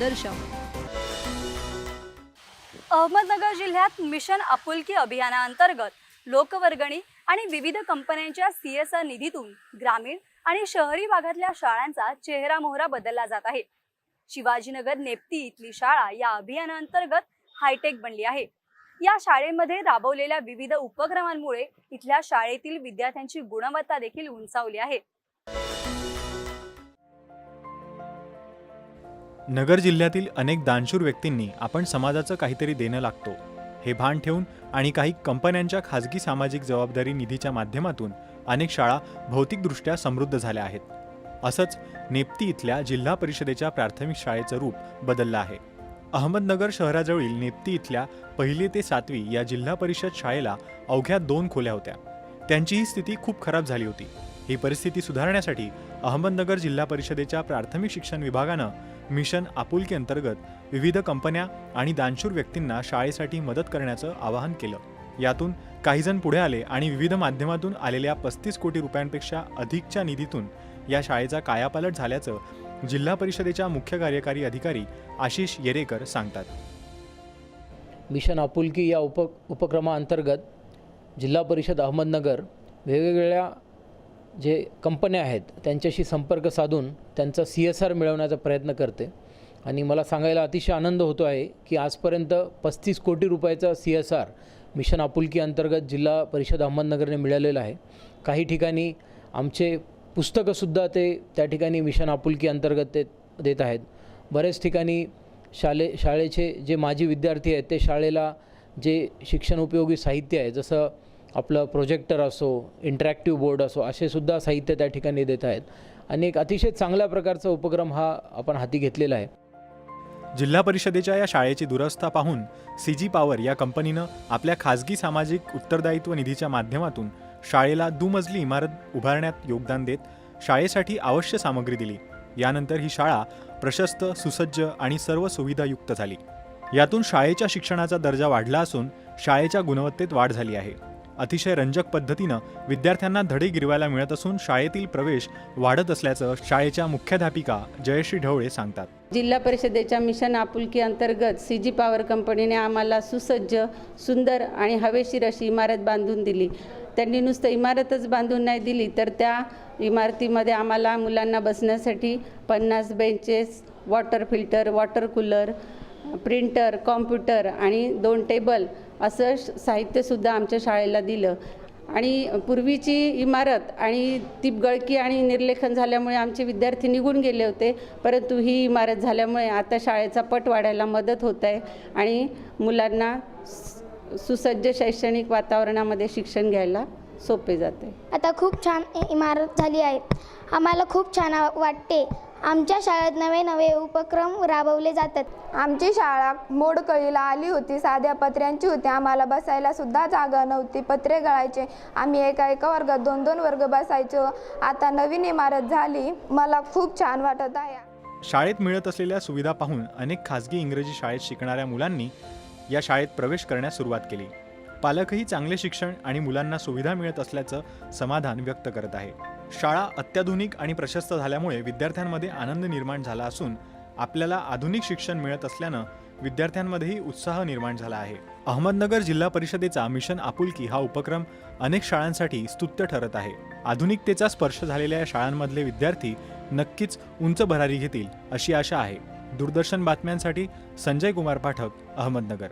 दर्शव. अहमदनगर जिल्ह्यात मिशन आपुलकी अभियानाअंतर्गत लोकवर्गणी आणि विविध कंपन्यांच्या सी एस आर निधीतून ग्रामीण आणि शहरी भागातल्या शाळांचा चेहरा मोहरा बदलला जात आहे. शिवाजीनगर नेप्ती इथली शाळा या अभियानाअंतर्गत हायटेक बनली आहे. या शाळेमध्ये राबवलेल्या विविध उपक्रमांमुळे इथल्या शाळेतील विद्यार्थ्यांची गुणवत्ता देखील उंचावली आहे. नगर जिल्ह्यातील अनेक दानशूर व्यक्तींनी आपण समाजाचं काहीतरी देणं लागतो. हे भान ठेवून आणि काही कंपन्यांच्या खाजगी सामाजिक जबाबदारी निधीच्या माध्यमातून अनेक शाळा भौतिकदृष्ट्या समृद्ध झाल्या आहेत. असंच नेप्ती इथल्या जिल्हा परिषदेच्या प्राथमिक शाळेचं रूप बदललं आहे. अहमदनगर शहराजवळील नेप्ती इथल्या पहिली ते सातवी या जिल्हा परिषद शाळेला अवघ्या दोन खोल्या होत्या. त्यांचीही स्थिती खूप खराब झाली होती. ही परिस्थिती सुधारण्यासाठी अहमदनगर जिल्हा परिषदेच्या प्राथमिक शिक्षण विभागानं मिशन आपुलकी अंतर्गत विविध कंपन्या आणि दानशूर व्यक्तींना शाळेसाठी मदत करण्याचं आवाहन केलं. यातून काहीजण पुढे आले आणि विविध माध्यमातून आलेल्या पस्तीस कोटी रुपयांपेक्षा अधिकच्या निधीतून या शाळेचा कायापालट झाल्याचं जिल्हा परिषदेच्या मुख्य कार्यकारी अधिकारी आशिष येरेकर सांगतात. मिशन आपुलकी या उप उपक्रमाअंतर्गत जिल्हा परिषद अहमदनगर वेगवेगळ्या जे कंपन्या आहेत त्यांच्याशी संपर्क साधून त्यांचा सी एस आर मिळवण्याचा प्रयत्न करते. आणि मला सांगायला अतिशय आनंद होतो आहे की आजपर्यंत पस्तीस कोटी रुपयाचा सी एस आर मिशन आपुलकी अंतर्गत जिल्हा परिषद अहमदनगरने मिळालेला आहे. काही ठिकाणी आमचे पुस्तकंसुद्धा ते त्या ठिकाणी मिशन आपुलकी अंतर्गत ते देत आहेत. बरेच ठिकाणी शाले शाळेचे जे माजी विद्यार्थी आहेत ते शाळेला जे शिक्षण उपयोगी साहित्य आहे जसं आपलं प्रोजेक्टर असो इंटरॅक्टिव्ह बोर्ड असो असे सुद्धा साहित्य त्या ठिकाणी देत आहेत. आणि एक अतिशय चांगल्या प्रकारचा उपक्रम हा आपण हाती घेतलेला आहे. जिल्हा परिषदेच्या या शाळेची दुरवस्था पाहून सी जी पॉवर या कंपनीनं आपल्या खाजगी सामाजिक उत्तरदायित्व निधीच्या माध्यमातून शाळेला दुमजली इमारत उभारण्यात योगदान देत शाळेसाठी आवश्यक सामग्री दिली. यानंतर ही शाळा प्रशस्त सुसज्ज आणि सर्व सुविधायुक्त झाली. यातून शाळेच्या शिक्षणाचा दर्जा वाढला असून शाळेच्या गुणवत्तेत वाढ झाली आहे. अतिशय रंजक पद्धतीनं विद्यार्थ्यांना धडे गिरवायला मिळत असून शाळेतील प्रवेश वाढत असल्याचं शाळेच्या मुख्याध्यापिका जयश्री ढवळे सांगतात. जिल्हा परिषदेच्या मिशन आपुलकी अंतर्गत सी जी पॉवर कंपनीने आम्हाला सुसज्ज सुंदर आणि हवेशीर अशी इमारत बांधून दिली. त्यांनी नुसतं इमारतच बांधून नाही दिली तर त्या इमारतीमध्ये आम्हाला मुलांना बसण्यासाठी पन्नास benches water filter water cooler printer computer आणि दोन टेबल असं श- साहित्यसुद्धा आमच्या शाळेला दिलं. आणि पूर्वीची इमारत आणि ती गळकी आणि निर्लेखन झाल्यामुळे आमचे विद्यार्थी निघून गेले होते. परंतु ही इमारत झाल्यामुळे आता शाळेचा पट वाढायला मदत होत आहे आणि मुलांना सुसज्ज शैक्षणिक वातावरणामध्ये शिक्षण घ्यायला सोपे जाते. आता खूप छान इ- इमारत झाली आहे आम्हाला खूप छान आ- वाटते. आमच्या शाळेत नवे नवे उपक्रम राबवले जातात. आमची शाळा मोडकळीला आली होती साध्या पत्र्यांची होती. आम्हाला बसायला सुद्धा जागा नव्हती. पत्रे गळायचे. आम्ही एका एका वर्गात दोन दोन वर्ग बसायचो. आता नवीन इमारत झाली. मला खूप छान वाटत आहे. शाळेत मिळत असलेल्या सुविधा पाहून अनेक खाजगी इंग्रजी शाळेत शिकणाऱ्या मुलांनी या शाळेत प्रवेश करण्यास सुरुवात केली. पालकही चांगले शिक्षण आणि मुलांना सुविधा मिळत असल्याचं समाधान व्यक्त करत आहे. शाळा अत्याधुनिक आणि प्रशस्त झाल्यामुळे विद्यार्थ्यांमध्ये आनंद निर्माण झाला असून आपल्याला आधुनिक शिक्षण मिळत असल्यानं विद्यार्थ्यांमध्येही उत्साह निर्माण झाला आहे. अहमदनगर जिल्हा परिषदेचा मिशन आपुलकी हा उपक्रम अनेक शाळांसाठी स्तुत्य ठरत आहे. आधुनिकतेचा स्पर्श झालेल्या या शाळांमधले विद्यार्थी नक्कीच उंच भरारी घेतील अशी आशा आहे. दूरदर्शन बातम्यांसाठी संजय कुमार पाठक अहमदनगर.